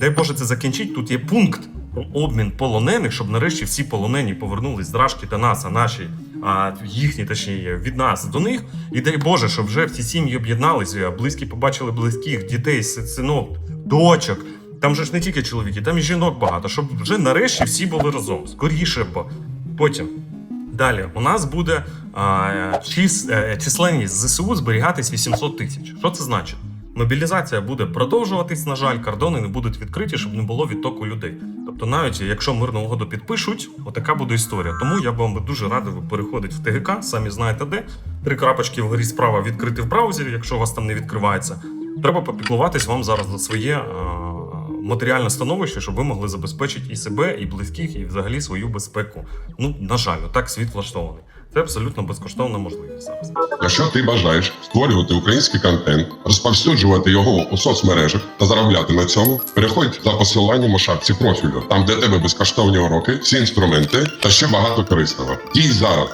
дай Боже це закінчить. Тут є пункт обмін полонених, щоб нарешті всі полонені повернулись з до нас, а наші, а їхні, точніше, від нас до них. І дай Боже, щоб вже всі сім'ї об'єдналися, близькі побачили близьких, дітей, синок, дочок. Там же ж не тільки чоловіки, там і жінок багато, щоб вже нарешті всі були разом. Скоріше, бо потім. Далі у нас буде а, чис, е, численність ЗСУ зберігатись 800 тисяч. Що це значить? Мобілізація буде продовжуватись, на жаль, кордони не будуть відкриті, щоб не було відтоку людей. Тобто, навіть якщо мирну угоду підпишуть, отака буде історія. Тому я б вам дуже радив переходити в ТГК, самі знаєте де. Три крапочки вгорі справа відкрити в браузері, якщо у вас там не відкривається. Треба попіклуватись вам зараз за своє е, матеріальне становище, щоб ви могли забезпечити і себе, і близьких, і взагалі свою безпеку. Ну, на жаль, так світ влаштований. Це абсолютно безкоштовна можливість зараз. Якщо ти бажаєш створювати український контент, розповсюджувати його у соцмережах та заробляти на цьому, переходь за посиланням у шапці профілю, там де тебе безкоштовні уроки, всі інструменти та ще багато корисного. Дій зараз.